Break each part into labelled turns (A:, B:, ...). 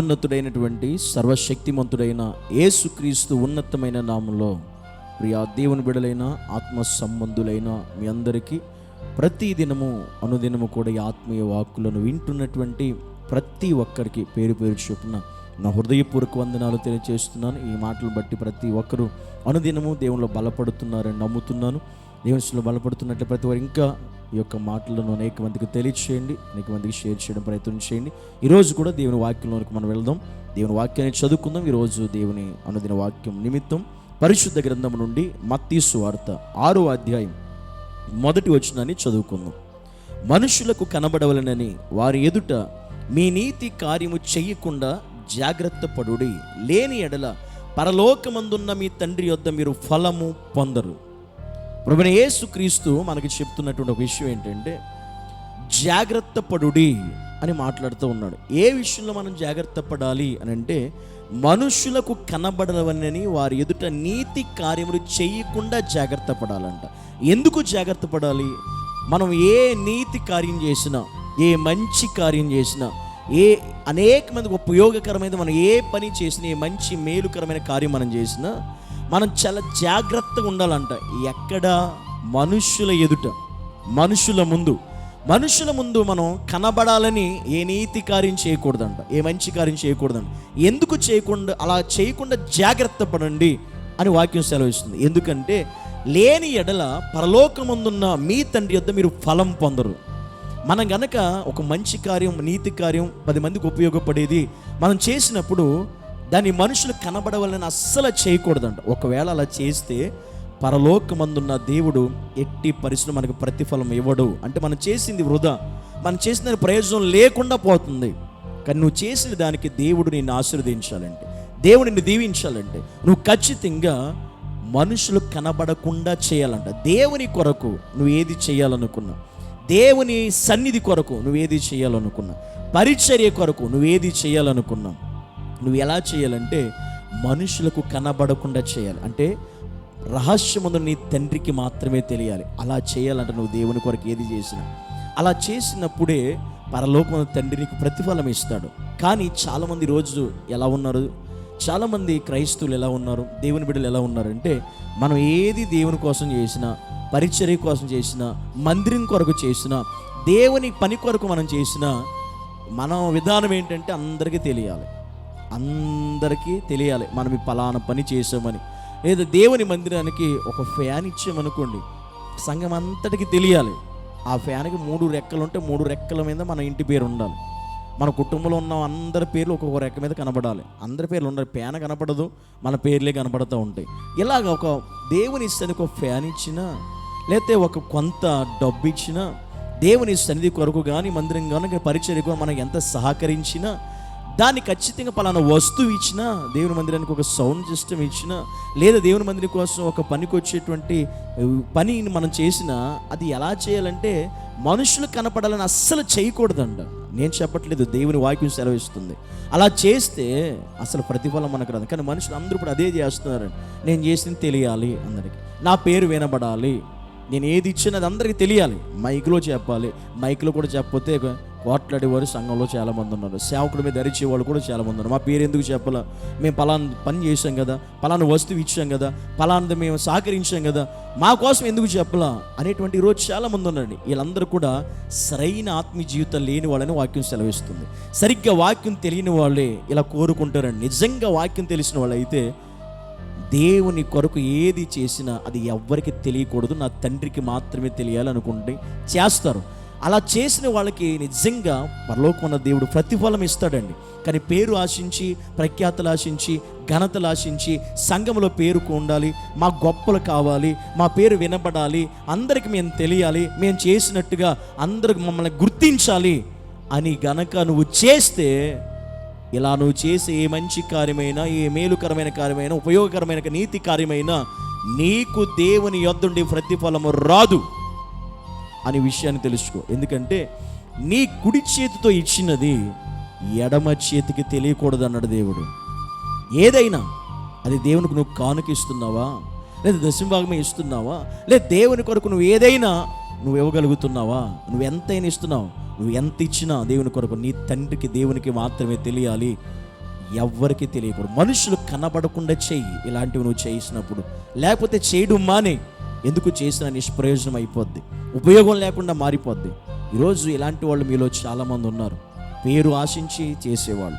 A: ఉన్నతుడైనటువంటి సర్వశక్తిమంతుడైన యేసుక్రీస్తు ఉన్నతమైన నామంలో ప్రియా దేవుని బిడలైన ఆత్మ సంబంధులైన మీ అందరికీ ప్రతి దినము అనుదినము కూడా ఈ ఆత్మీయ వాక్కులను వింటున్నటువంటి ప్రతి ఒక్కరికి పేరు పేరు చొప్పున నా హృదయపూర్వక వందనాలు తెలియజేస్తున్నాను ఈ మాటలు బట్టి ప్రతి ఒక్కరూ అనుదినము దేవుళ్ళు బలపడుతున్నారని నమ్ముతున్నాను. దేవునిలో బలపడుతున్నట్లు ప్రతి వారు ఇంకా ఈ యొక్క మాటలను అనేక మందికి తెలియచేయండి అనేక మందికి షేర్ చేయడం ప్రయత్నం చేయండి. ఈరోజు కూడా దేవుని వాక్యంలోనికి మనం వెళ్దాం. దేవుని వాక్యాన్ని చదువుకుందాం. ఈరోజు దేవుని అనుదిన వాక్యం నిమిత్తం పరిశుద్ధ గ్రంథం నుండి మత్తీసు వార్త ఆరో అధ్యాయం మొదటి వచనాన్ని చదువుకుందాం. మనుషులకు కనబడవలనని వారి ఎదుట మీ నీతి కార్యము చెయ్యకుండా జాగ్రత్త పడుడి. లేని ఎడల పరలోకమందున్న మీ తండ్రి యొద్ద మీరు ఫలము పొందరు. ప్రభుని యేసుక్రీస్తు మనకి చెప్తున్నటువంటి ఒక విషయం ఏంటంటే జాగ్రత్త పడుడి అని మాట్లాడుతూ ఉన్నాడు. ఏ విషయంలో మనం జాగ్రత్త పడాలి అని అంటే మనుషులకు కనబడవని వారి ఎదుట నీతి కార్యములు చేయకుండా జాగ్రత్త పడాలంట. ఎందుకు జాగ్రత్త పడాలి? మనం ఏ నీతి కార్యం చేసినా ఏ మంచి కార్యం చేసినా ఏ అనేక మందికి ఉపయోగకరమైన మనం ఏ పని చేసినా ఏ మంచి మేలుకరమైన కార్యం మనం చేసినా మనం చాలా జాగ్రత్తగా ఉండాలంట. ఎక్కడ? మనుషుల ఎదుట. మనుషుల ముందు. మనుషుల ముందు మనం కనబడాలని ఏ నీతి కార్యం చేయకూడదంట. ఏ మంచి కార్యం చేయకూడదంట. ఎందుకు చేయకుండా అలా చేయకుండా జాగ్రత్త పడండి అని వాక్యం సెలవిస్తుంది. ఎందుకంటే లేని ఎడల పరలోకమందున్న మీ తండ్రి యొద్ద మీరు ఫలం పొందరు. మనం గనక ఒక మంచి కార్యం నీతి కార్యం పది మందికి ఉపయోగపడేది మనం చేసినప్పుడు దాన్ని మనుషులు కనబడవాలని అస్సలు చేయకూడదంట. ఒకవేళ అలా చేస్తే పరలోకమందున్న దేవుడు ఎట్టి పరిశ్రమ మనకు ప్రతిఫలం ఇవ్వడు. అంటే మనం చేసింది వృధా. మనం చేసిన ప్రయోజనం లేకుండా పోతుంది. కానీ నువ్వు చేసిన దానికి దేవుడు నిన్ను ఆశీర్వదించాలంటే దేవుడు నిన్ను దీవించాలంటే నువ్వు ఖచ్చితంగా మనుషులు కనబడకుండా చేయాలంట. దేవుని కొరకు నువ్వు ఏది చేయాలనుకున్నా దేవుని సన్నిధి కొరకు నువ్వు ఏది చేయాలనుకున్నా పరిచర్య కొరకు నువ్వు ఏది చేయాలనుకున్నా నువ్వు ఎలా చేయాలంటే మనుషులకు కనబడకుండా చేయాలి. అంటే రహస్యముందు నీ తండ్రికి మాత్రమే తెలియాలి. అలా చేయాలంటే నువ్వు దేవుని కొరకు ఏది చేసినా. అలా చేసినప్పుడే పరలోకం తండ్రి నీకు ప్రతిఫలం ఇస్తాడు. కానీ చాలామంది రోజు ఎలా ఉన్నారు? చాలామంది క్రైస్తవులు ఎలా ఉన్నారు? దేవుని బిడ్డలు ఎలా ఉన్నారు అంటే మనం ఏది దేవుని కోసం చేసినా పరిచర్య కోసం చేసినా మందిరం కొరకు చేసినా దేవుని పని కొరకు మనం చేసినా మన విధానం ఏంటంటే అందరికీ తెలియాలి. అందరికీ తెలియాలి మనం ఈ పలానా పని చేసామని లేదా దేవుని మందిరానికి ఒక ఫ్యాన్ ఇచ్చామనుకోండి సంఘం అంతటికి తెలియాలి. ఆ ఫ్యాన్కి మూడు రెక్కలు ఉంటే మూడు రెక్కల మీద మన ఇంటి పేరు ఉండాలి. మన కుటుంబంలో ఉన్న అందరి పేర్లు ఒక్కొక్క రెక్క మీద కనబడాలి. అందరి పేర్లు ఉండాలి. ఫ్యాన్ కనపడదు మన పేర్లే కనపడుతూ ఉంటాయి. ఇలాగ ఒక దేవుని ఇస్తానికి ఒక ఫ్యాన్ ఇచ్చినా లేకపోతే ఒక కొంత డబ్బు ఇచ్చినా దేవుని సన్నిధి కొరకు కానీ మందిరం కానీ పరిచర్యకు మనం ఎంత సహకరించినా దాన్ని ఖచ్చితంగా పలానా వస్తువు ఇచ్చినా దేవుని మందిరానికి ఒక సౌండ్ సిస్టమ్ ఇచ్చినా లేదా దేవుని మందిరం కోసం ఒక పనికి వచ్చేటువంటి పనిని మనం చేసినా అది ఎలా చేయాలంటే మనుషులు కనపడాలని అస్సలు చేయకూడదంట. నేను చెప్పట్లేదు దేవుని వాక్యం సెలవిస్తుంది. అలా చేస్తే అసలు ప్రతిఫలం మనకు రాదు. కానీ మనుషులు అందరూ ఇప్పుడు అదే చేస్తున్నారు. నేను చేసింది తెలియాలి అందరికి. నా పేరు వినబడాలి. నేను ఏది ఇచ్చినది అందరికీ తెలియాలి. మైక్లో చెప్పాలి. మైక్లో కూడా చెప్పకపోతే కోట్లాడేవారు సంఘంలో చాలామంది ఉన్నారు. సేవకుడి మీద అరిచే వాళ్ళు కూడా చాలామంది ఉన్నారు. మా పేరు ఎందుకు చెప్పాల? మేము పలానా పని చేసాం కదా పలానా వస్తువు ఇచ్చాం కదా పలానది మేము సహకరించాం కదా మా కోసం ఎందుకు చెప్పలా? అనేటువంటి ఈరోజు చాలామంది ఉన్నారండి వీళ్ళందరూ కూడా సరైన ఆత్మీయ జీవితం లేని వాళ్ళని వాక్యం సెలవిస్తుంది. సరిగ్గా వాక్యం తెలియని వాళ్ళే ఇలా కోరుకుంటారండి. నిజంగా వాక్యం తెలిసిన వాళ్ళు అయితే దేవుని కొరకు ఏది చేసినా అది ఎవ్వరికి తెలియకూడదు. నా తండ్రికి మాత్రమే తెలియాలి అనుకుంటే చేస్తారు. అలా చేసిన వాళ్ళకి నిజంగా పరలోకమున్న దేవుడు ప్రతిఫలం ఇస్తాడండి. కానీ పేరు ఆశించి ప్రఖ్యాతలు ఆశించి ఘనతలు ఆశించి సంఘంలో పేరుకు ఉండాలి మా గొప్పలు కావాలి మా పేరు వినపడాలి అందరికి మేము తెలియాలి మేము చేసినట్టుగా అందరికి మమ్మల్ని గుర్తించాలి అని గనక నువ్వు చేస్తే ఇలా నువ్వు చేసే ఏ మంచి కార్యమైనా ఏ మేలుకరమైన కార్యమైనా ఉపయోగకరమైన నీతి కార్యమైనా నీకు దేవుని యొద్దుండి ప్రతిఫలము రాదు. అనే విషయాన్ని తెలుసుకో. ఎందుకంటే నీ కుడి చేతితో ఇచ్చినది ఎడమ చేతికి తెలియకూడదు అన్నాడు దేవుడు. ఏదైనా అది దేవునికి నువ్వు కానుక ఇస్తున్నావా? లేదా దశంభాగమే ఇస్తున్నావా? లేదా దేవుని కొరకు నువ్వు ఏదైనా నువ్వు ఇవ్వగలుగుతున్నావా? నువ్వు ఎంతైనా ఇస్తున్నావు? నువ్వు ఎంత ఇచ్చినా దేవుని కొరకు నీ తండ్రికి దేవునికి మాత్రమే తెలియాలి. ఎవ్వరికీ తెలియకూడదు. మనుషులు కనబడకుండా చెయ్యి. ఇలాంటివి నువ్వు చేసినప్పుడు. లేకపోతే చేయడం మానే. ఎందుకు చేసిన నిష్ప్రయోజనం అయిపోద్ది? ఉపయోగం లేకుండా మారిపోద్ది. ఈరోజు ఇలాంటి వాళ్ళు మీలో చాలామంది ఉన్నారు. పేరు ఆశించి చేసేవాళ్ళు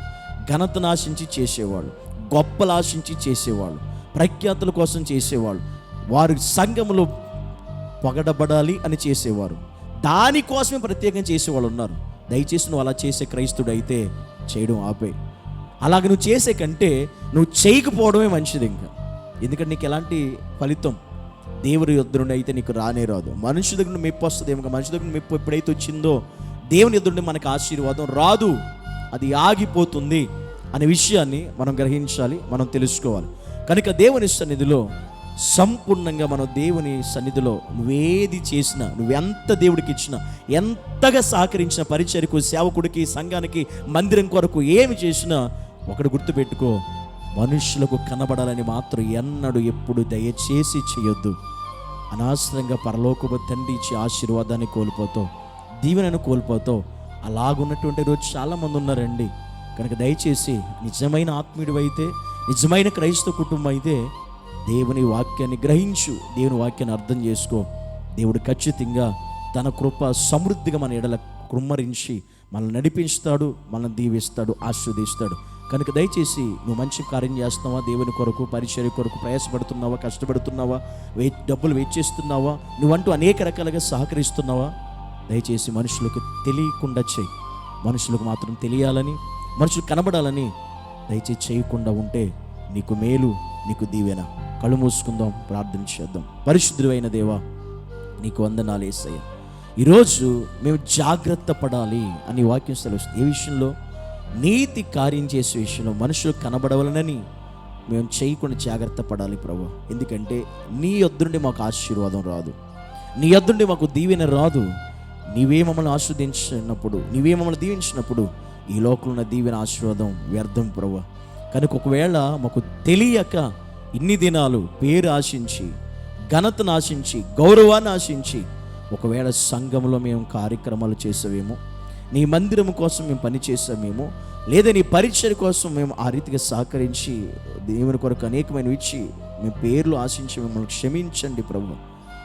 A: ఘనతను ఆశించి చేసేవాళ్ళు గొప్పలు ఆశించి చేసేవాళ్ళు ప్రఖ్యాతుల కోసం చేసేవాళ్ళు. వారి సంఘములో పొగడబడాలి అని చేసేవారు. దానికోసమే ప్రత్యేకం చేసేవాళ్ళు ఉన్నారు. దయచేసి నువ్వు అలా చేసే క్రైస్తుడు అయితే చేయడం ఆపే. అలాగ నువ్వు చేసే కంటే నువ్వు చేయకపోవడమే మంచిది ఇంకా. ఎందుకంటే నీకు ఎలాంటి ఫలితం దేవుని యొద్ద నుండి అయితే నీకు రానే రాదు. మనిషి దగ్గర నుండి మెప్పు వస్తుంది ఏమో మనిషి దగ్గర మెప్పు ఎప్పుడైతే వచ్చిందో దేవుని ఎదురుండి మనకు ఆశీర్వాదం రాదు. అది ఆగిపోతుంది అనే విషయాన్ని మనం గ్రహించాలి మనం తెలుసుకోవాలి. కనుక దేవుని సన్నిధిలో సంపూర్ణంగా మనం దేవుని సన్నిధిలో నువ్వేది చేసినా నువ్వెంత దేవుడికి ఇచ్చినా ఎంతగా సహకరించిన పరిచయకు సేవకుడికి సంఘానికి మందిరం కొరకు ఏమి చేసినా ఒకటి గుర్తుపెట్టుకో మనుషులకు కనబడాలని మాత్రం ఎన్నడూ ఎప్పుడు దయచేసి చేయొద్దు. అనవసరంగా పరలోకపు తండ్రి ఇచ్చే ఆశీర్వాదాన్ని కోల్పోతావు దీవెనను కోల్పోతావు. అలాగున్నటువంటి రోజు చాలామంది ఉన్నారండి. కనుక దయచేసి నిజమైన ఆత్మీయుడు అయితే నిజమైన క్రైస్తవ కుటుంబం అయితే దేవుని వాక్యాన్ని గ్రహించు దేవుని వాక్యాన్ని అర్థం చేసుకో. దేవుడు ఖచ్చితంగా తన కృప సమృద్ధిగా మన ఎడల కృమ్మరించి మనల్ని నడిపిస్తాడు మనల్ని దీవిస్తాడు ఆశీర్వదిస్తాడు. కనుక దయచేసి నువ్వు మంచి కార్యం చేస్తున్నావా? దేవుని కొరకు పరిచర్య కొరకు ప్రయాసపడుతున్నావా? కష్టపడుతున్నావా? వే డబ్బులు వెచ్చిస్తున్నావా నువ్వంటూ అనేక రకాలుగా సహకరిస్తున్నావా? దయచేసి మనుషులకు తెలియకుండా చేయి మనుషులకు మాత్రం తెలియాలని మనుషులు కనబడాలని దయచేసి చేయకుండా ఉంటే నీకు మేలు నీకు దీవెన. కళ్ళు మూసుకుందాం ప్రార్థన చేద్దాం. పరిశుద్ధుడు దేవా నీకు వందనాలు వేసయ్య ఈరోజు మేము జాగ్రత్త పడాలి అని వాక్యం సెలవు ఏ విషయంలో? నీతి కార్యం చేసే విషయంలో మనుషులు కనబడవలనని మేము చేయకుండా జాగ్రత్త పడాలి ప్రభు. ఎందుకంటే నీ యొద్దుండి మాకు ఆశీర్వాదం రాదు. నీ యొద్దుండి మాకు దీవెన రాదు. నీవే మమ్మల్ని ఆస్వాదించినప్పుడు నీవే మమ్మల్ని దీవించినప్పుడు ఈ లోకంలో ఉన్న దీవెన ఆశీర్వాదం వ్యర్థం ప్రభు. కనుక ఒకవేళ మాకు తెలియక ఇన్ని దినాలు పేరు ఆశించి ఘనతను ఆశించి గౌరవాన్ని ఆశించి ఒకవేళ సంఘంలో మేము కార్యక్రమాలు చేసేవేమో నీ మందిరం కోసం మేము పని మేము లేదా నీ పరీక్షల కోసం మేము ఆ రీతిగా సహకరించి దేవుని కొరకు అనేకమైన ఇచ్చి మీ పేర్లు ఆశించి మిమ్మల్ని క్షమించండి ప్రభు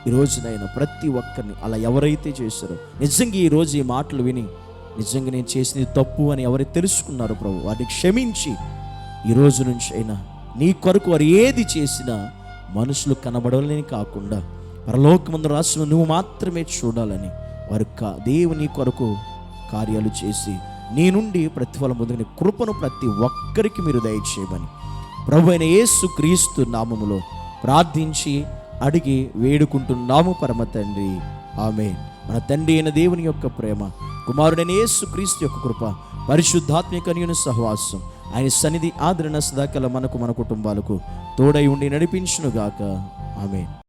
A: ఈ రోజునైనా ప్రతి ఒక్కరిని అలా ఎవరైతే చేశారో నిజంగా ఈ రోజు ఈ మాటలు విని నిజంగా నేను చేసింది తప్పు అని ఎవరు తెలుసుకున్నారో ప్రభు వారిని క్షమించి ఈ రోజు నుంచి అయినా నీ కొరకు వారు ఏది చేసినా మనుషులు కనబడలేని కాకుండా పరలోకమందు రాసిన నువ్వు మాత్రమే చూడాలని వారు కా దేవుని కొరకు కార్యాలు చేసి నీ నుండి ప్రతిఫలం పొందుకునే కృపను ప్రతి ఒక్కరికి మీరు దయచేయమని. ప్రభు అయిన యేసు క్రీస్తు నామములో ప్రార్థించి అడిగి వేడుకుంటున్నాము పరమ తండ్రి. ఆమె మన తండ్రి అయిన దేవుని యొక్క ప్రేమ కుమారుడైన యేసు క్రీస్తు యొక్క కృప పరిశుద్ధాత్మికనియుని సహవాసం ఆయన సన్నిధి ఆదరణ సదాకల మనకు మన కుటుంబాలకు తోడై ఉండి నడిపించునుగాక. ఆమెన్.